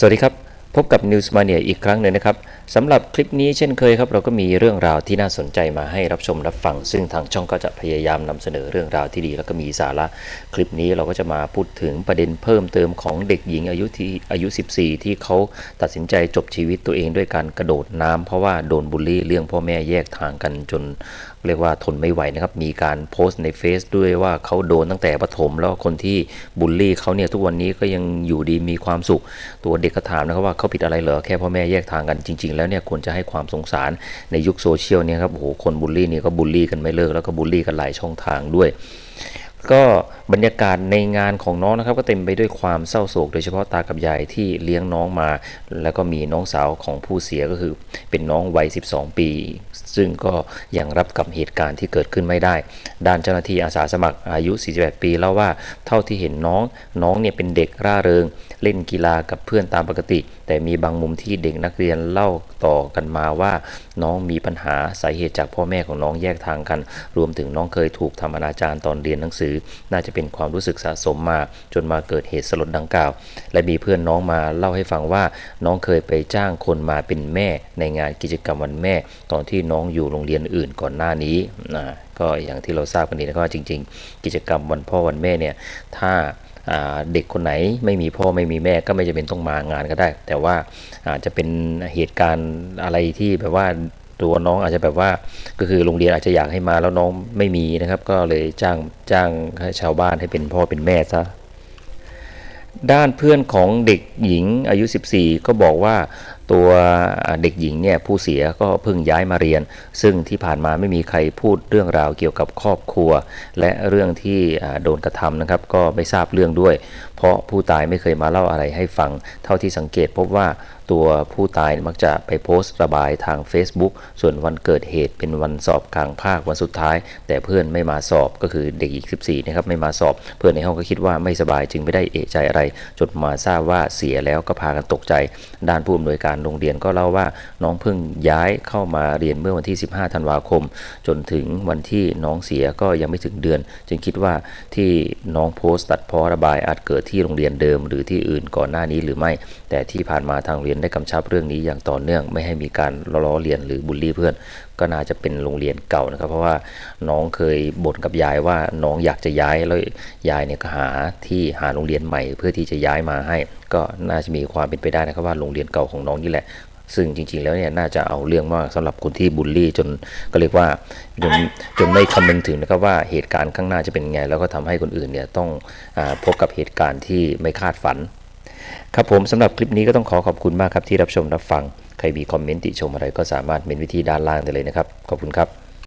สวัสดีครับ พบกับ News Mania อีกครั้งหนึ่งนะครับสำหรับคลิปนี้เช่นเคยครับ เราก็มีเรื่องราวที่น่าสนใจมาให้รับชมรับฟัง ซึ่งทางช่องก็จะพยายามนำเสนอเรื่องราวที่ดี แล้วก็มีสาระ คลิปนี้เราก็จะมาพูดถึงประเด็นเพิ่มเติมของเด็กหญิงอายุที่อายุ 14 ที่เขาตัดสินใจจบชีวิตตัวเองด้วยการกระโดดน้ำเพราะว่าโดนบูลลี่เรื่องพ่อแม่แยกทางกันจนเรียกว่าทนไม่ไหวนะครับ มีการโพสต์ในเฟซด้วยว่าเขาโดนตั้งแต่ประถมแล้วคนที่บูลลี่เขาเนี่ยทุกวันนี้ก็ยังอยู่ดีมีความสุข ตัวเด็กก็ถามนะครับว่าเขาผิดอะไรเหรอแค่พ่อแม่แยกทางกันจริง ๆ แล้วเนี่ยควรจะให้ความสงสารในยุคโซเชียลเนี่ยครับโอ้โหคนบูลลี่เนี่ยก็บูลลี่กันไม่เลิกแล้วก็บูลลี่กันหลายช่องทางด้วย ก็ บรรยากาศในงานของน้องนะครับ ก็เต็มไปด้วยความเศร้าโศก โดยเฉพาะตากับยายที่เลี้ยงน้องมา แล้วก็มีน้องสาวของผู้เสียก็คือ เป็นน้องวัย 12 ปี ซึ่งก็ยังรับกับเหตุการณ์ที่เกิดขึ้นไม่ได้ ด้านเจ้าหน้าที่อาสาสมัครอายุ 48 ปีเล่าว่าเท่าที่เห็นน้องน้องเนี่ยเป็นเด็กร่าเริง เล่นกีฬากับเพื่อนตามปกติ แต่มีบางมุมที่เด็กนักเรียนเล่าต่อกันมาว่า น้องมีปัญหาสาเหตุจากพ่อแม่ของน้องแยกทางกัน รวมถึงน้องเคยถูกทำอนาจารตอนเรียนหนังสือน่าจะเป็นความรู้สึกสะสมมา จนมาเกิดเหตุสลดดังกล่าว และมีเพื่อนน้องมาเล่าให้ฟังว่าน้องเคยไปจ้างคนมาเป็นแม่ในงานกิจกรรมวันแม่ ตอนที่น้องอยู่โรงเรียนอื่นก่อนหน้านี้นะก็อย่างที่เราทราบกันดีนะก็จริง ๆ กิจกรรมวันพ่อวันแม่เนี่ยถ้าอ่าเด็กคนไหนไม่มีพ่อไม่มีแม่ก็ไม่จำเป็นต้องมางานก็ได้ แต่ว่าอาจจะเป็นเหตุการณ์อะไรที่แบบว่า ตัวน้องอาจจะแบบว่าก็คือโรงเรียนอาจจะอยากให้มาแล้วน้องไม่มีนะครับ ก็เลยจ้างจ้างให้ชาวบ้านให้เป็นพ่อเป็นแม่ซะด้านเพื่อนของเด็กหญิงอายุ 14 ก็บอกว่า ตัวเด็กหญิงเนี่ยผู้เสียก็เพิ่งย้ายมาเรียน ซึ่งที่ผ่านมาไม่มีใครพูดเรื่องราวเกี่ยวกับครอบครัว และเรื่องที่โดนกระทำนะครับ ก็ไม่ทราบเรื่องด้วย เพราะผู้ตายไม่เคยมาเล่าอะไรให้ฟัง เท่าที่สังเกตพบว่าตัวผู้ตายมักจะไปโพสต์ระบายทาง Facebook ส่วนวันเกิดเหตุเป็นวันสอบกลางภาควันสุดท้าย แต่เพื่อนไม่มาสอบก็คือเด็กอีก 14นะครับไม่มาสอบ เพื่อนในห้องก็คิดว่าไม่สบายจึงไม่ได้เอะใจอะไร จนมาทราบว่าเสียแล้วก็พากันตกใจ ด้านผู้อำนวยการโรงเรียนก็เล่าว่าน้องเพิ่งย้ายเข้ามาเรียนเมื่อวันที่ 15 ธันวาคม จนถึงวันที่น้องเสียก็ยังไม่ถึงเดือน จึงคิดว่าที่น้องโพสต์ตัดเพ้อระบายอาจเกิดที่โรงเรียนเดิม หรือที่อื่นก่อนหน้านี้หรือไม่ แต่ที่ผ่านมาทางเรียนได้กำชับเรื่องนี้อย่างต่อเนื่อง ไม่ให้มีการล้อเลียนหรือบูลลี่เพื่อน ก็น่าจะเป็นโรงเรียนเก่านะครับ เพราะว่าน้องเคยบ่นกับยายว่าน้องอยากจะย้ายแล้วยายเนี่ยก็หาที่หาโรงเรียนใหม่ เพื่อที่จะย้ายมาให้ ก็น่าจะมีความเป็นไปได้นะครับว่าโรงเรียนเก่าของน้องนี่แหละซึ่งจริงๆ แล้วเนี่ยน่าจะเอาเรื่องมากสำหรับคนที่บูลลี่จนก็เรียกว่าจนจนไม่คำนึงถึงนะครับว่าเหตุการณ์ข้างหน้าจะเป็นไง แล้วก็ทำให้คนอื่นเนี่ยต้องอพบกับเหตุการณ์ที่ไม่คาดฝัน ครับผมสำหรับคลิปนี้ก็ต้องขอขอบคุณมากครับที่รับชมรับฟัง ใครมีคอมเมนต์ติชมอะไรก็สามารถเมนวิธีด้านล่างได้เลยนะครับ ขอบคุณครับ